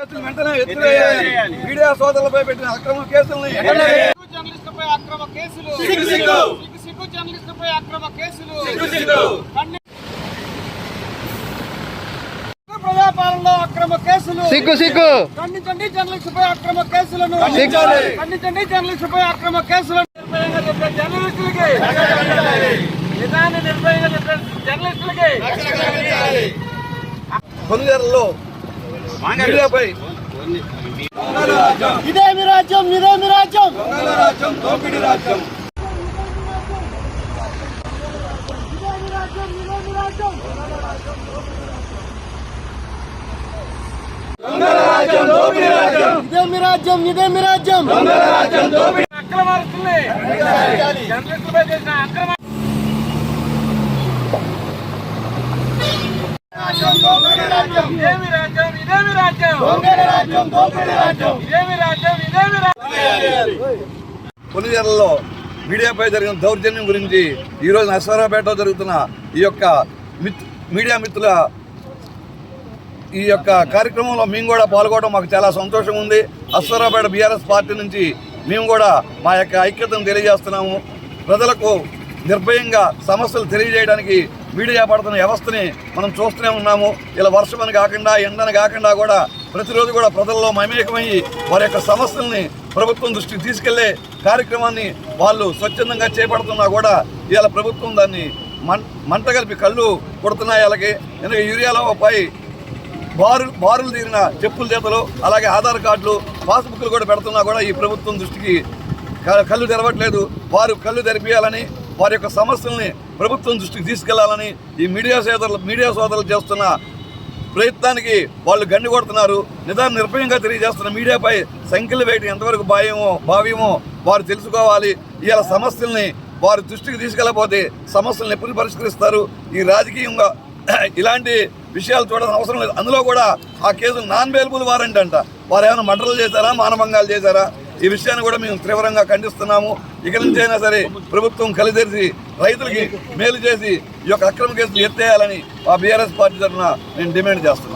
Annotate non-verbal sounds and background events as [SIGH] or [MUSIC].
వెంటనే ఎత్తివేయాలి. మీడియా సోదరులపై పెట్టిన అక్రమ కేసుల్ని సిగ్గు జర్నలిస్టులపై అక్రమ కేసులు. సిగ్గు జర్నలిస్టులపై అక్రమ కేసులు. ప్రజాపాలనలో అక్రమ కేసులు. సిగ్గు సిగ్గు. ఖండించండి జర్నలిస్టుపై అక్రమ కేసులను. ఖండించండి జర్నలిస్టుపై అక్రమ కేసులను. జర్నలిస్టులకి. నిజాన్ని నిర్భయంగా చెప్పే జర్నలిస్టులకి. మీడియాపై ఇదేమి రాజ్యం ఇదేమి రాజ్యం దొంగల రాజ్యం దోపిడీ రాజ్యం దొంగల రాజ్యం దోపిడీ రాజ్యం ఇదేమి రాజ్యం ఇదేమి రాజ్యం దొంగల రాజ్యం దోపిడీ అక్రమార్కుల్ని జర్నలిస్టులపై చేసిన అక్రమ ఇదేమి రాజ్యం ఇదేమి రాజ్యం రాజ్యం? ఇదేమి రాజ్యం? ఇదేమి రాజ్యం? కొనుగోలులో మీడియాపై జరిగిన దౌర్జన్యం గురించి ఈరోజు నరసరావుపేటలో జరుగుతున్న ఈ యొక్క మిత్ మీడియా మిత్రుల ఈ యొక్క కార్యక్రమంలో మేము కూడా పాల్గొనడం మాకు చాలా సంతోషం ఉంది. అశ్వరావుపేట బీఆర్ఎస్ పార్టీ నుంచి మేము కూడా మా యొక్క ఐక్యతను తెలియజేస్తున్నాము. ప్రజలకు నిర్భయంగా సమస్యలు తెలియజేయడానికి మీడియా పడుతున్న వ్యవస్థని మనం చూస్తూనే ఉన్నాము. ఇలా వర్షం అని కాకుండా ఎండని కాకుండా కూడా ప్రతిరోజు కూడా ప్రజల్లో మమేకమయ్యి వారి యొక్క సమస్యల్ని ప్రభుత్వం దృష్టికి తీసుకెళ్ళే కార్యక్రమాన్ని వాళ్ళు స్వచ్ఛందంగా చేపడుతున్నా కూడా ఇవాళ ప్రభుత్వం దాన్ని మం మంట కలిపి కళ్ళు కొడుతున్నాయి వాళ్ళకి ఎందుకంటే యూరియాలో పై బారు బారులు తీరిన చెప్పుల చేతలు అలాగే ఆధార్ కార్డులు పాస్బుక్లు కూడా పెడుతున్నా కూడా ఈ ప్రభుత్వం దృష్టికి కళ్ళు తెరవట్లేదు. వారు కళ్ళు తెరిపియాలని వారి యొక్క సమస్యల్ని ప్రభుత్వం దృష్టికి తీసుకెళ్ళాలని ఈ మీడియా సోదరులు మీడియా సోదరులు చేస్తున్న ప్రయత్నానికి వాళ్ళు గండి కొడుతున్నారు. నిదానం నిర్భయంగా తెలియజేస్తున్న మీడియాపై సంఖ్యలు వేయడం ఎంతవరకు భావ్యమో భావ్యమో వారు తెలుసుకోవాలి. ఇలా సమస్యల్ని వారు దృష్టికి తీసుకెళ్ళకపోతే సమస్యలను ఎప్పుడు పరిష్కరిస్తారు? ఈ రాజకీయంగా [CLEARS THROAT] ఇలాంటి విషయాలు చూడాల్సిన అవసరం లేదు. అందులో కూడా ఆ కేసులు నాన్ బెయిలబుల్ వారెంట్ అంట. వారు ఏమైనా మర్డర్లు చేశారా? మానభంగాలు చేశారా? ఈ విషయాన్ని కూడా మేము తీవ్రంగా ఖండిస్తున్నాము. ఇక నుంచి అయినా సరే ప్రభుత్వం కలిదెరిసి రైతులకి మేలు చేసి ఈ యొక్క అక్రమ కేసులు ఎత్తేయాలని ఆ బీఆర్ఎస్ పార్టీ తరఫున నేను డిమాండ్ చేస్తున్నాను.